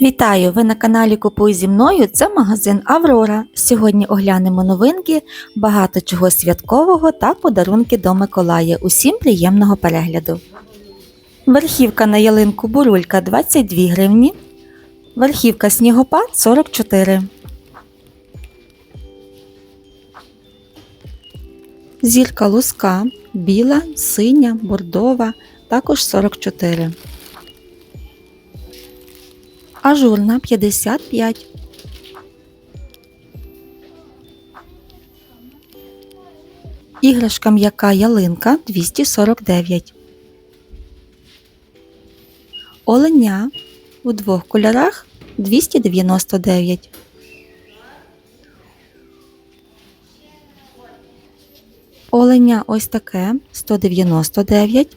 Вітаю! Ви на каналі Купуй зі мною. Це магазин Аврора. Сьогодні оглянемо новинки, багато чого святкового та подарунки до Миколая. Усім приємного перегляду. Верхівка на ялинку бурулька 22 гривні. Верхівка снігопад 44. Зірка луска біла, синя, бордова, також 44. Ажурна 55. Іграшка м'яка ялинка 249. Оленя у двох кольорах 299. Оленя ось таке 199.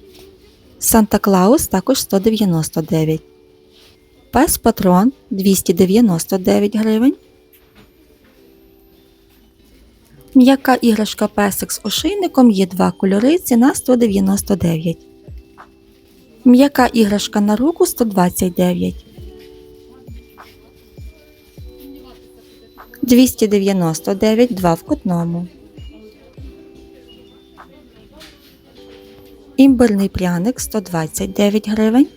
Санта Клаус також 199. Пес патрон 299 гривень. М'яка іграшка песик з ошейником є два кольори, ціна 199. М'яка іграшка на руку 129. 299 два в кутному. Імбирний пряник 129 гривень.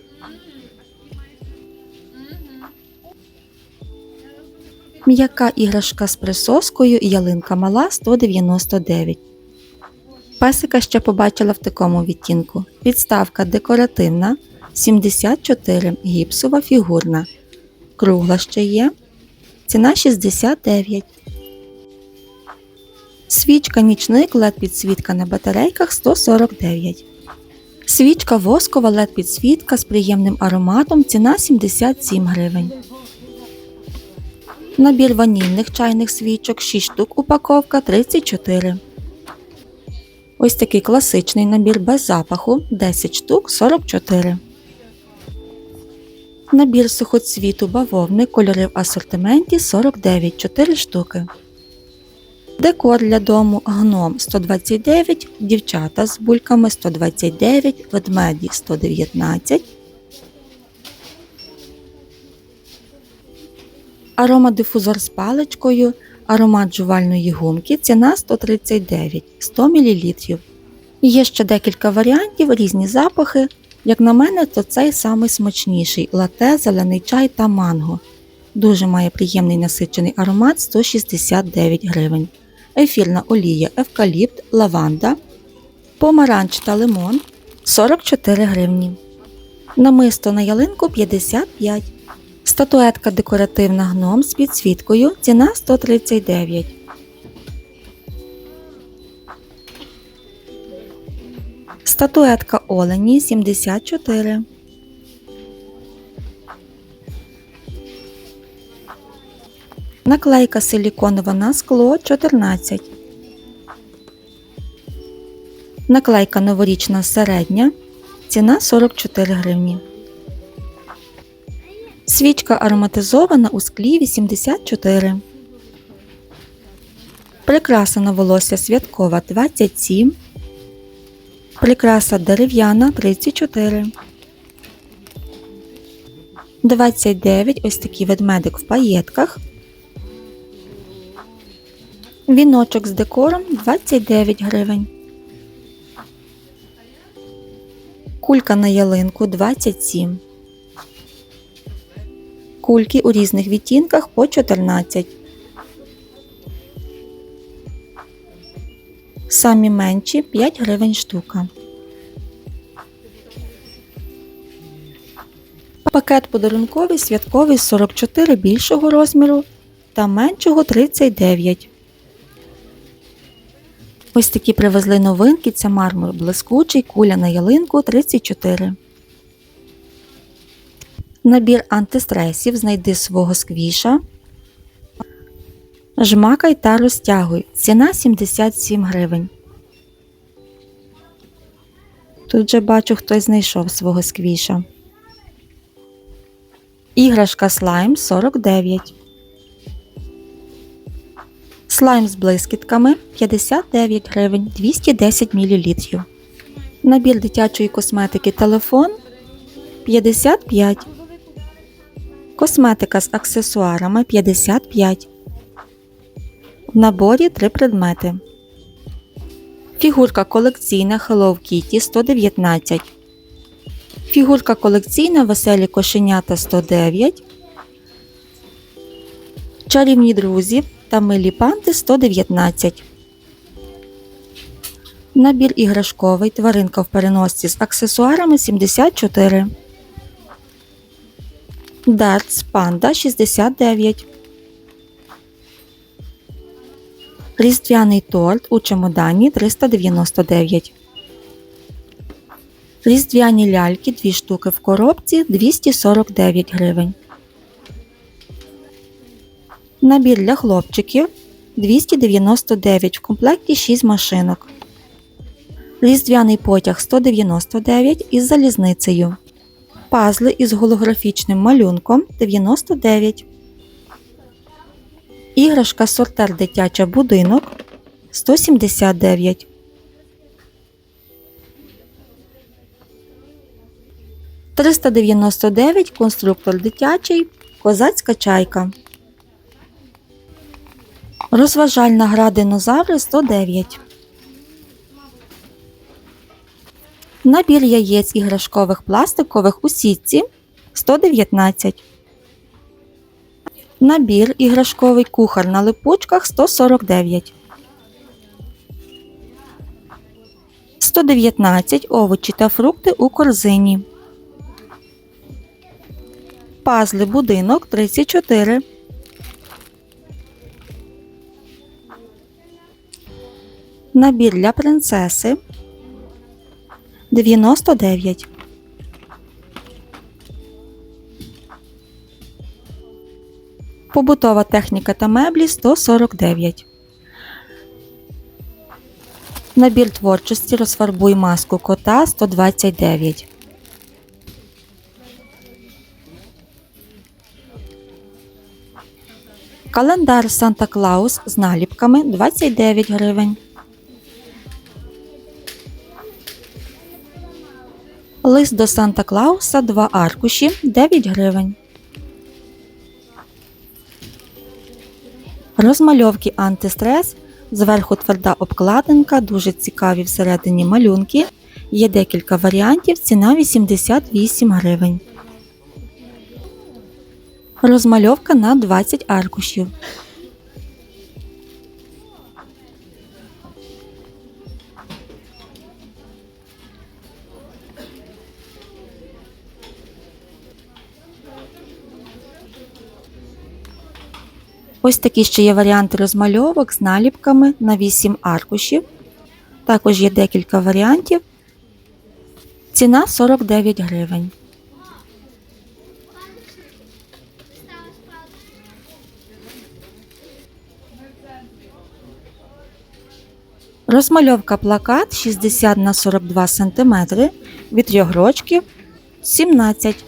М'яка іграшка з присоскою ялинка мала 199. Песика ще побачила в такому відтінку. Підставка декоративна 74, гіпсова фігурна. Кругла ще є. Ціна 69. Свічка нічник LED підсвітка на батарейках 149. Свічка воскова LED підсвітка з приємним ароматом. Ціна 77 гривень. Набір ванільних чайних свічок 6 штук, упаковка 34. Ось такий класичний набір без запаху 10 штук 44. Набір сухоцвіту бавовни кольори в асортименті 49 4 штуки. Декор для дому гном 129, дівчата з бульками 129, ведмеді 119. Аромадифузор з паличкою, аромат жувальної гумки, ціна 139 100 мл. Є ще декілька варіантів, різні запахи. Як на мене, то цей самий смачніший лате, зелений чай та манго. Дуже має приємний насичений аромат 169 гривень. Ефірна олія, евкаліпт, лаванда, помаранч та лимон 44 гривні. Намисто на ялинку 55 Статуетка декоративна гном з підсвіткою. Ціна 139. Статуетка Олені 74. Наклейка силіконова на скло 14. Наклейка новорічна середня. Ціна 44 гривні. Свічка ароматизована у склі 84. Прикраса на волосся святкова 27. Прикраса дерев'яна 34. 29. Ось такий ведмедик в паєтках. Віночок з декором 29 гривень. Кулька на ялинку 27. Кульки у різних відтінках по 14. Самі менші 5 гривень штука. Пакет подарунковий святковий 44 більшого розміру та меншого 39. Ось такі привезли новинки. Це мармур блискучий, куля на ялинку 34. Набір антистресів знайди свого сквіша. Жмакай та розтягуй. Ціна 77 гривень. Тут же бачу, хтось знайшов свого сквіша. Іграшка слайм 49. Слайм з блискітками 59 гривень 210 мл. Набір дитячої косметики телефон 55 Косметика з аксесуарами 55. В наборі 3 предмети. Фігурка колекційна Hello Kitty 119. Фігурка колекційна Веселі кошенята 109. Чарівні друзі та милі панти 119. Набір іграшковий тваринка в переносці з аксесуарами 74. Дартс панда 69. Різдвяний торт у чемодані 399. Різдвяні ляльки 2 штуки в коробці 249 гривень. Набір для хлопчиків 299 в комплекті 6 машинок. Різдвяний потяг 199 із залізницею. Пазли із голографічним малюнком 99. Іграшка сортер дитяча будинок 179. Триста дев'яносто дев'ять конструктор дитячий, козацька чайка. Розважальна гра динозаври 109. Набір яєць іграшкових пластикових у сітці 119. Набір іграшковий кухар на липучках 149. 119 овочі та фрукти у корзині. Пазли будинок 34. Набір для принцеси 99. Побутова техніка та меблі 149. Набір творчості розфарбуй маску кота 129. Календар Санта Клаус з наліпками 29 гривень. Лист до Санта Клауса 2 аркуші 9 гривень. Розмальовки антистрес. Зверху тверда обкладинка, дуже цікаві всередині малюнки. Є декілька варіантів, ціна 88 гривень. Розмальовка на 20 аркушів. Ось такі ще є варіанти розмальовок з наліпками на 8 аркушів. Також є декілька варіантів. Ціна 49 гривень. Розмальовка плакат 60 на 42 см від трьох рочків 17.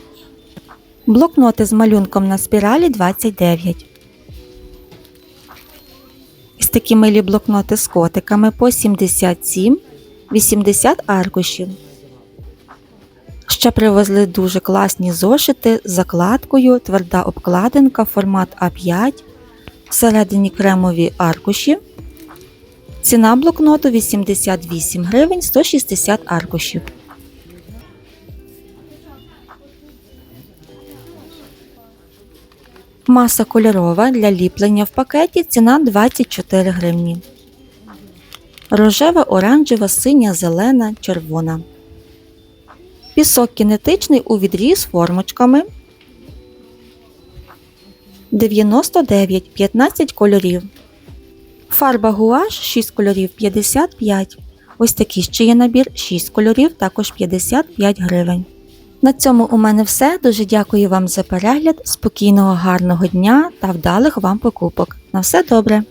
Блокноти з малюнком на спіралі 29. Такі милі блокноти з котиками по 77, 80 аркушів. Ще привезли дуже класні зошити з закладкою, тверда обкладинка, формат А5, всередині кремові аркуші. Ціна блокноту 88 гривень 160 аркушів. Маса кольорова для ліплення в пакеті ціна 24 гривні. Рожева, оранжева, синя, зелена, червона. Пісок кінетичний у відрі з формочками. 99 15 кольорів. Фарба гуаш 6 кольорів 55. Ось такий ще є набір 6 кольорів, також 55 гривень. На цьому у мене все. Дуже дякую вам за перегляд. Спокійного, гарного дня та вдалих вам покупок. На все добре!